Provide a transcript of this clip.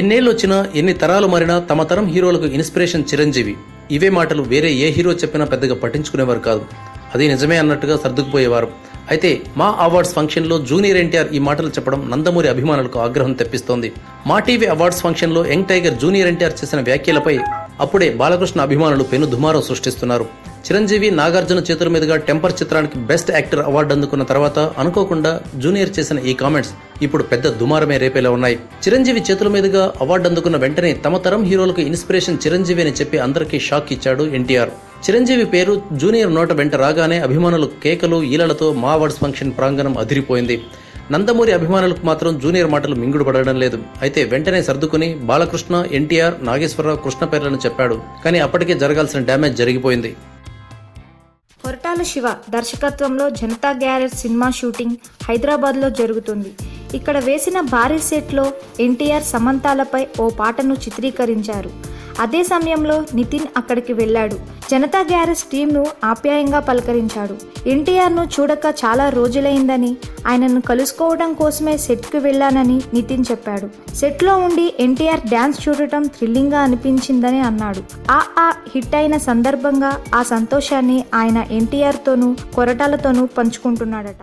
ఎన్నేళ్ళు వచ్చినా ఎన్ని తరాలు మారినా తమ తరం హీరోలకు ఇన్స్పిరేషన్ చిరంజీవి. ఇవే మాటలు వేరే ఏ హీరో చెప్పినా పెద్దగా పట్టించుకునేవారు కాదు. అది నిజమే అన్నట్టుగా సర్దుకుపోయేవారు. అయితే మా అవార్డ్స్ ఫంక్షన్లో జూనియర్ ఎన్టీఆర్ ఈ మాటలు చెప్పడం నందమూరి అభిమానులకు ఆగ్రహం తెప్పిస్తోంది. మా టీవీ అవార్డ్స్ ఫంక్షన్లో యంగ్ టైగర్ జూనియర్ ఎన్టీఆర్ చేసిన వ్యాఖ్యలపై అప్పుడే బాలకృష్ణ అభిమానులు పెను దుమారం సృష్టిస్తున్నారు. చిరంజీవి నాగార్జున చేతుల మీదుగా టెంపర్ చిత్రానికి బెస్ట్ యాక్టర్ అవార్డు అందుకున్న తర్వాత అనుకోకుండా జూనియర్ చేసిన ఈ కామెంట్స్ ఇప్పుడు పెద్ద దుమారమే రేపేలా ఉన్నాయి. చిరంజీవి చేతుల మీదుగా అవార్డు అందుకున్న వెంటనే తమ తరం హీరోలకు ఇన్స్పిరేషన్ చిరంజీవి అని చెప్పి అందరికీ షాక్ ఇచ్చాడు ఎన్టీఆర్. చిరంజీవి పేరు జూనియర్ నోట వెంట రాగానే అభిమానులు కేకలు ఈలలతో మా అవార్డ్స్ ఫంక్షన్ ప్రాంగణం అదిరిపోయింది. నందమూరి అభిమానులకు మాత్రం జూనియర్ మాటలు మింగుడు పడడం లేదు. అయితే వెంటనే సర్దుకుని బాలకృష్ణ ఎన్టీఆర్ నాగేశ్వరరావు కృష్ణ పేర్లను చెప్పాడు. కానీ అప్పటికే జరగాల్సిన డ్యామేజ్ జరిగిపోయింది. కొరటాల శివ దర్శకత్వంలో జనతా గ్యారేజ్ సినిమా షూటింగ్ హైదరాబాద్లో జరుగుతుంది. ఇక్కడ వేసిన భారీ సెట్లో ఎన్టీఆర్ సమంతాలపై ఓ పాటను చిత్రీకరించారు. అదే సమయంలో నితిన్ అక్కడికి వెళ్ళాడు. జనతా గ్యారేజ్ టీంను ఆప్యాయంగా పలకరించాడు. ఎన్టీఆర్ను చూడక చాలా రోజులైందని ఆయనను కలుసుకోవడం కోసమే సెట్కు వెళ్ళానని నితిన్ చెప్పాడు. సెట్లో ఉండి ఎన్టీఆర్ డ్యాన్స్ చూడటం థ్రిల్లింగ్గా అనిపించిందని అన్నాడు. ఆ ఆ హిట్ అయిన సందర్భంగా ఆ సంతోషాన్ని ఆయన ఎన్టీఆర్తోనూ కొరటాలతోనూ పంచుకుంటున్నాడట.